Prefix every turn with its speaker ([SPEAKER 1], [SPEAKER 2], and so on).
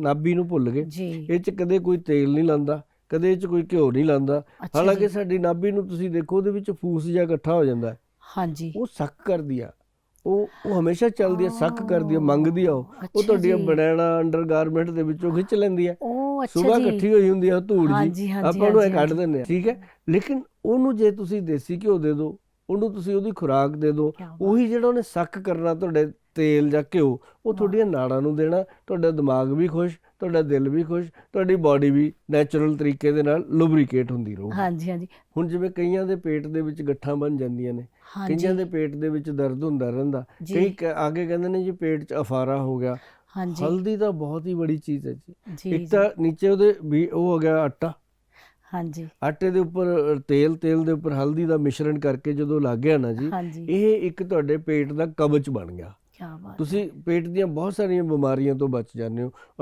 [SPEAKER 1] ਨਾਭੀ ਨੂੰ ਭੁੱਲ ਗਏ। ਇਹ ਚ ਕਦੇ ਕੋਈ ਤੇਲ ਨਹੀਂ ਲਾਂਦਾ ਕਦੇ ਇਹ ਚ ਕੋਈ ਘਿਓ ਨਹੀਂ ਲਾਂਦਾ। ਹਾਲਾਂਕਿ। ਸਾਡੀ ਨਾਭੀ ਨੂੰ ਤੁਸੀਂ ਦੇਖੋ ਉਹਦੇ ਵਿੱਚ ਫੂਸ ਜਿਹਾ ਇਕੱਠਾ ਹੋ ਜਾਂਦਾ ਹੈ।
[SPEAKER 2] ਹਾਂਜੀ।
[SPEAKER 1] ਉਹ ਸੱਕ ਕਰਦੀ ਆ। ਉਹ ਉਹ ਹਮੇਸ਼ਾ ਚੱਲਦੀ ਆ ਸੱਕ ਕਰਦੀ ਆ ਮੰਗਦੀ ਆ ਉਹ।
[SPEAKER 2] ਜੀ।
[SPEAKER 1] ਬਨੈਣਾ ਅੰਡਰਗਾਰਮੈਂਟ ਦੇ ਵਿੱਚੋਂ ਖਿੱਚ ਲੈਂਦੀ ਆ।
[SPEAKER 2] ਉਹ ਅੱਛਾ
[SPEAKER 1] ਸਵੇਰ
[SPEAKER 2] ਜੀ
[SPEAKER 1] ਇਕੱਠੀ ਹੋਈ ਹੁੰਦੀ ਆ ਧੂੜ ਜੀ। ਆਪਾਂ ਉਹਨੂੰ ਕੱਢ। ਦਿੰਦੇ ਆ ਠੀਕ ਹੈ? ਲੇਕਿਨ ਉਹਨੂੰ ਜੇ ਤੁਸੀਂ ਦੇਸੀ ਘਿਓ ਦੇ ਦਿਓ ਉਹਨੂੰ ਤੁਸੀਂ ਉਹਦੀ ਖੁਰਾਕ ਦੇ ਦਿਓ। ਉਹੀ ਜਿਹੜਾ ਉਹਨੇ ਸੱਕ ਕਰਨਾ ਤੁਹਾਡੇ ਤੇਲ ਜਾਂ ਘਿਓ ਉਹ ਤੁਹਾਡੀਆਂ ਨਾੜਾਂ ਨੂੰ ਦੇਣਾ ਤੁਹਾਡਾ ਦਿਮਾਗ ਵੀ ਖੁਸ਼ ਤੁਹਾਡਾ ਦਿਲ ਵੀ ਖੁਸ਼ ਤੁਹਾਡੀ ਬਾਡੀ ਵੀ ਨੈਚੁਰਲ ਤਰੀਕੇ ਦੇ ਨਾਲ ਲੁਬਰੀਕੇਟ ਹੁੰਦੀ ਰਹੂ।
[SPEAKER 2] ਹਾਂਜੀ ਹਾਂਜੀ।
[SPEAKER 1] ਹੁਣ ਜਿਵੇਂ ਕਈਆਂ ਦੇ ਪੇਟ ਦੇ ਵਿੱਚ ਗੱਠਾਂ ਬਣ ਜਾਂਦੀਆਂ ਨੇ ਕਈਆਂ ਦੇ ਪੇਟ ਦੇ ਵਿੱਚ ਦਰਦ ਹੁੰਦਾ ਰਹਿੰਦਾ। ਕਈ ਆਗੇ ਕਹਿੰਦੇ ਨੇ ਜੀ ਪੇਟ 'ਚ ਅਫਾਰਾ ਹੋ ਗਿਆ।
[SPEAKER 2] ਹਾਂਜੀ।
[SPEAKER 1] ਹਲਦੀ ਤਾਂ ਬਹੁਤ ਹੀ ਬੜੀ ਚੀਜ਼ ਹੈ ਜੀ। ਇੱਕ ਤਾਂ ਨੀਚੇ ਉਹਦੇ ਵੀ ਉਹ ਹੋ ਗਿਆ ਆਟਾ।
[SPEAKER 2] ਹਾਂਜੀ।
[SPEAKER 1] ਆਟੇ ਦੇ ਉੱਪਰ ਤੇਲ ਤੇਲ ਦੇ ਉੱਪਰ ਹਲਦੀ ਦਾ ਮਿਸ਼ਰਣ ਕਰਕੇ ਜਦੋਂ ਲੱਗ ਗਿਆ ਨਾ ਜੀ ਇਹ ਇੱਕ ਤੁਹਾਡੇ ਪੇਟ ਦਾ ਕਵਚ ਬਣ ਗਿਆ।
[SPEAKER 2] ਕੀ ਬਾਤ
[SPEAKER 1] ਤੁਸੀਂ ਪੇਟ ਦੀਆਂ ਬਹੁਤ ਸਾਰੀਆਂ ਬਿਮਾਰੀਆਂ ਤੋਂ ਬਚ ਜਾਂਦੇ ਹੋ ਔਰ